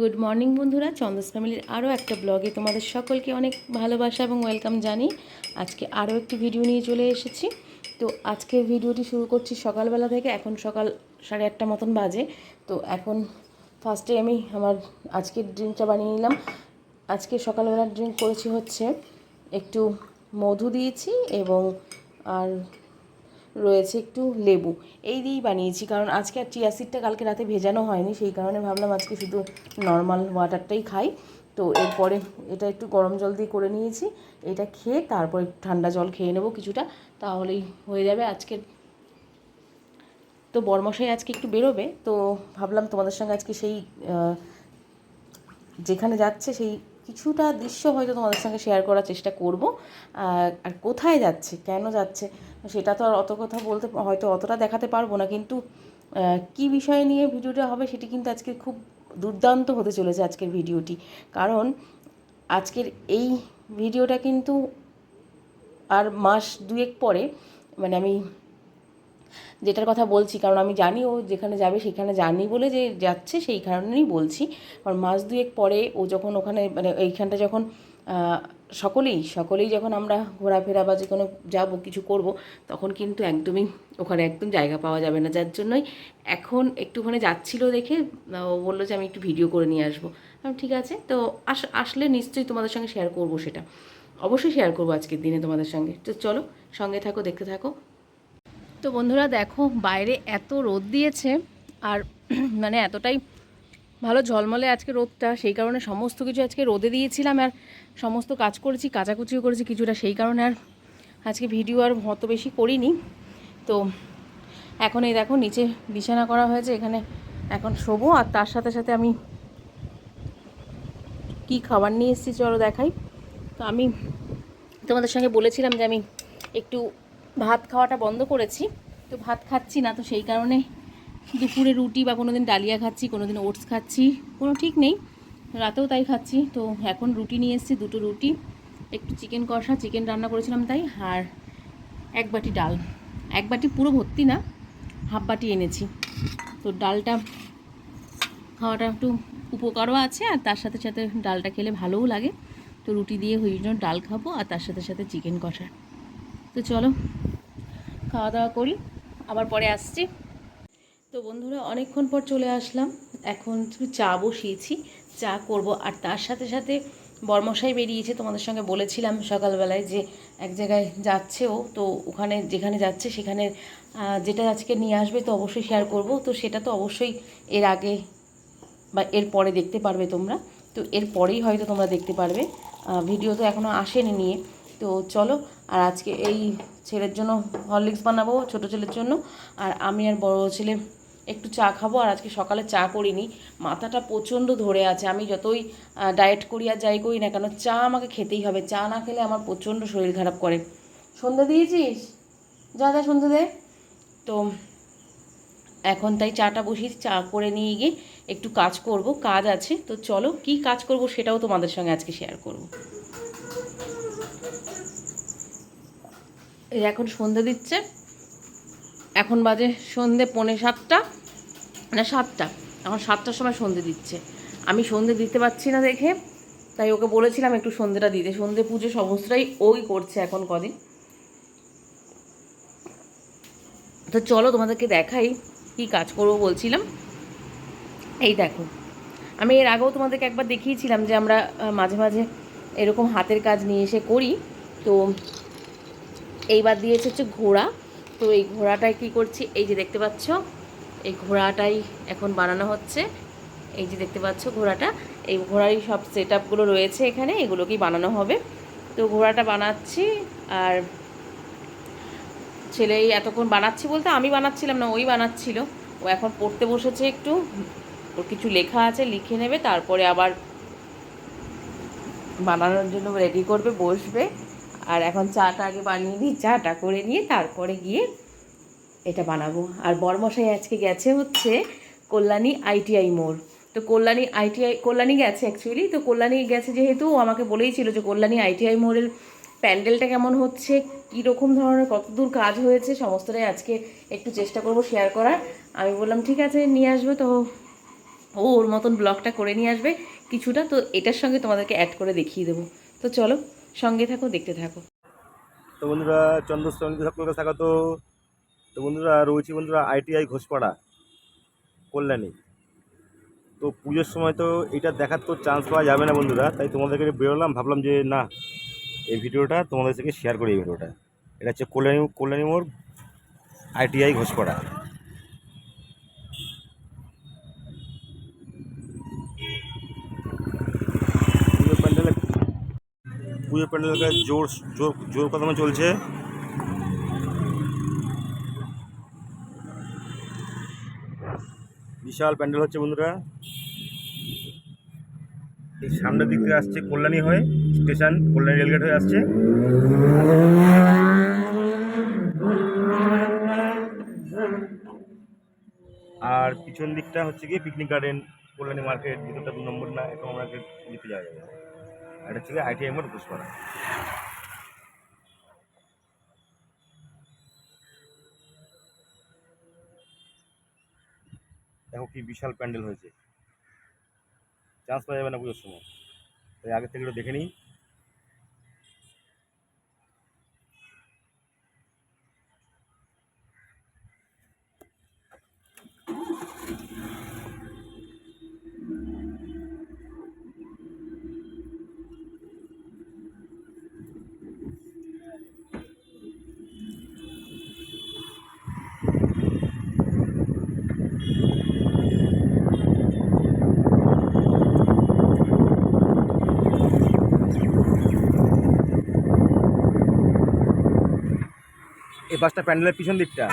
Good morning বন্ধুরা। চন্দস ফ্যামিলির আরও একটা ব্লগে তোমাদের সকলকে অনেক ভালোবাসা এবং ওয়েলকাম জানি আজকে আরও একটি ভিডিও নিয়ে চলে এসেছি। তো আজকের ভিডিওটি শুরু করছি সকালবেলা থেকে। এখন সকাল সাড়ে আটটা মতন বাজে। তো এখন ফার্স্টে আমি আমার আজকের ড্রিঙ্কটা বানিয়ে নিলাম। আজকে সকালবেলার ড্রিঙ্ক করেছি হচ্ছে একটু মধু দিয়েছি এবং আর রয়েছে একটু লেবু। এই দিয়েই বানিয়েছি, কারণ আজকে আর চিয়া সিডটা কালকে রাতে ভেজানো হয়নি, সেই কারণে ভাবলাম আজকে শুধু নর্মাল ওয়াটারটাই খাই। তো এরপরে এটা একটু গরম জল দিয়ে করে নিয়েছি, এটা খেয়ে তারপরে ঠান্ডা জল খেয়ে নেব কিছুটা, তাহলেই হয়ে যাবে আজকের। তো বরমশাই আজকে একটু বেরোবে, তো ভাবলাম তোমাদের সঙ্গে আজকে সেই যেখানে যাচ্ছে সেই কিছুটা দৃশ্য হয়তো তোমাদের সঙ্গে শেয়ার করার চেষ্টা করব। আর কোথায় যাচ্ছে, কেন যাচ্ছে, সেটা তো আর অত কথা বলতে, হয়তো অতটা দেখাতে পারব না। কিন্তু কি বিষয় নিয়ে ভিডিওটা হবে সেটি কিন্তু আজকে খুব দুর্দান্ত হতে চলেছে আজকের ভিডিওটি। কারণ, আজকের এই ভিডিওটা কিন্তু আর মাস দুয়েক পরে মানে আমি যেটার কথা বলছি, কারণ আমি জানি ও যেখানে যাবে সেখানে জানি বলে যে যাচ্ছে, সেই কারণেই বলছি। কারণ মাস দুয়েক পরে ও যখন ওখানে মানে এইখানটা যখন সকলেই সকলেই যখন আমরা ঘোরাফেরা বা যে কোনো যাব, কিছু করব, তখন কিন্তু একদমই ওখানে একদম জায়গা পাওয়া যাবে না। যার জন্যই এখন একটুখানি যাচ্ছিল দেখে, ও বলল যে আমি একটু ভিডিও করে নিয়ে আসব। ঠিক আছে, তো আস, আসলে নিশ্চয়ই তোমাদের সঙ্গে শেয়ার করব সেটা। অবশ্যই শেয়ার করব আজকের দিনে তোমাদের সঙ্গে। তো চলো, সঙ্গে থাকো, দেখতে থাকো। তো বন্ধুরা দেখো, বাইরে এত রোদ দিয়েছে আর মানে এতটাই ভালো ঝলমলে আজকে রোদটা, সেই কারণে সমস্ত কিছু আজকে রোদে দিয়েছিলাম আর সমস্ত কাজ করেছি, কাচাকুচিও করেছি কিছুটা, সেই কারণে আর আজকে ভিডিও আর অত বেশি করিনি। তো এখন এই দেখো, নিচে বিছানা করা হয়েছে, এখানে এখন শোবো আর তার সাথে সাথে আমি কি খাবার নিয়ে এসেছি চলো দেখাই। তো আমি তোমাদের সঙ্গে বলেছিলাম যে আমি একটু ভাত খাওয়াটা বন্ধ করেছি। তো ভাত খাচ্ছি না, তো সেই কারণে দুপুরে রুটি বা কোনো দিন ডালিয়া খাচ্ছি কোনো দিন ওটস খাচ্ছি, কোনো ঠিক নেই। রাতেও তাই খাচ্ছি, তো এখন রুটি নিয়ে এসেছি, দুটো রুটি, একটু চিকেন কষা, চিকেন রান্না করেছিলাম তাই, আর এক বাটি ডাল। এক বাটি পুরো ভর্তি না, হাফ বাটি এনেছি। তো ডালটা খাওয়াটা একটু উপকারও আছে, আর তার সাথে সাথে ডালটা খেলে ভালোও লাগে। তো রুটি দিয়ে ওই জন্য ডাল খাব, আর তার সাথে সাথে চিকেন কষা। তো চলো, খাওয়া দাওয়া করি, আবার পরে আসছি। তো বন্ধুরা, অনেকক্ষণ পর চলে আসলাম। এখন চা বসিয়েছি, চা করব। আর তার সাথে সাথে বর্মশাই বেরিয়েছে, তোমাদের সঙ্গে বলেছিলাম সকালবেলায় যে এক জায়গায় যাচ্ছেও তো ওখানে যেখানে যাচ্ছে, সেখানে যেটা আজকে নিয়ে আসবে তো অবশ্যই শেয়ার করব। তো সেটা তো অবশ্যই এর আগে বা এর পরে দেখতে পারবে তোমরা। তো এর পরেই হয়তো তোমরা দেখতে পারবে। ভিডিও তো এখনও আসেনি নিয়ে। তো চলো, আর আজকে এই ছেলের জন্য হরলিক্স বানাবো, ছোটো ছেলের জন্য। আর আমি আর বড় ছেলে একটু চা খাব, আর আজকে সকালে চা করিনি। মাথাটা প্রচণ্ড ধরে আছে। আমি যতই ডায়েট করি আর যাই করি না কেন, চা আমাকে খেতেই হবে। চা না খেলে আমার প্রচণ্ড শরীর খারাপ করে। সন্ধ্যা দিয়েছিস? যা যা সন্ধ্যা দে। তো এখন তাই চাটা বসিয়ে চা করে নিয়ে গিয়ে একটু কাজ করব। কাজ আছে, তো চলো কি কাজ করব সেটাও তোমাদের সঙ্গে আজকে শেয়ার করব। এই এখন সন্ধে দিচ্ছে। এখন বাজে সন্ধে পৌনে সাতটা, না সাতটা, এখন সাতটার সময় সন্ধে দিচ্ছে। আমি সন্ধে দিতে পারছি না দেখে, তাই ওকে বলেছিলাম একটু সন্ধেটা দিতে। সন্ধে পুজো সমস্তটাই ওই করছে এখন কদিন। তো চলো তোমাদেরকে দেখাই কি কাজ করব বলছিলাম। এই দেখো, আমি এর আগেও তোমাদেরকে একবার দেখিয়েছিলাম যে আমরা মাঝে মাঝে এরকম হাতের কাজ নিয়ে এসে করি। তো এইবার দিয়েছে হচ্ছে ঘোড়া। তো এই ঘোড়াটায় কী করছি? এই যে দেখতে পাচ্ছ, এই ঘোড়াটাই এখন বানানো হচ্ছে। এই যে দেখতে পাচ্ছ ঘোড়াটা, এই ঘোড়ারই সব সেট আপগুলো রয়েছে এখানে, এগুলোকেই বানানো হবে। তো ঘোড়াটা বানাচ্ছি, আর ছেলে এতক্ষণ বানাচ্ছি বলতে আমি বানাচ্ছিলাম না, ওই বানাচ্ছিল। ও এখন পড়তে বসেছে একটু, ওর কিছু লেখা আছে, লিখে নেবে, তারপরে আবার বানানোর জন্য রেডি করবে, বসবে। আর এখন চাটা আগে বানিয়ে নিই চাটা করে নিয়ে তারপরে গিয়ে এটা বানাবো। আর বরমশাই আজকে গেছে হচ্ছে কল্যাণী আইটিআই মোড়। তো কল্যাণী আইটিআই কল্যাণী গেছে অ্যাকচুয়ালি তো কল্যাণী গেছে যেহেতু আমাকে বলেই ছিল যে কল্যাণী আইটিআই মোড়ের প্যান্ডেলটা কেমন হচ্ছে, কীরকম ধরনের, কতদূর কাজ হয়েছে, সমস্তটাই আজকে একটু চেষ্টা করব শেয়ার করার। আমি বললাম, ঠিক আছে, নিয়ে আসবে। তো ও ওর মতন ব্লগটা করে নিয়ে আসবে কিছুটা। তো এটার সঙ্গে তোমাদেরকে অ্যাড করে দেখিয়ে দেবো। তো চলো। সঙ্গে থাকো, দেখতে থাকো। তো বন্ধুরা চন্দ্রশ্রমিক সকলকে স্বাগত। তো বন্ধুরা, রয়েছে বন্ধুরা আইটিআই ঘোষপাড়া, কল্যাণী। তো পুজোর সময় তো এটা দেখার তো চান্স পাওয়া যাবে না বন্ধুরা, তাই তোমাদেরকে বেরোলাম। ভাবলাম যে, না, এই ভিডিওটা তোমাদের থেকে শেয়ার করি এই ভিডিওটা। এটা হচ্ছে কল্যাণী কল্যাণী মোড় আইটিআই ঘোষপাড়া। পুজো প্যান্ডেলের জোর জোর জোর কদমে চলছে। বিশাল প্যান্ডেল হচ্ছে বন্ধুরা। এই সামনের দিক থেকে আসছে কল্যাণী হয়ে, স্টেশন, কল্যাণী রেলগেট হয়ে আসছে। আর পিছন দিকটা হচ্ছে গিয়ে পিকনিক গার্ডেন কল্যাণী মার্কেট ভিতরটা দু নম্বর না নম্বর মার্কেট দিতে যাওয়া যাবে। এটা গিয়ে আইটিআই মোড় ঘুষপাড়া দেখো কি বিশাল প্যান্ডেল হয়েছে। চান্স পাওয়া যাবে না পুজোর সময়। তাই আগের থেকে একটু দেখে নিই। এই বাসটা প্যান্ডেলের পিছন দিকটা।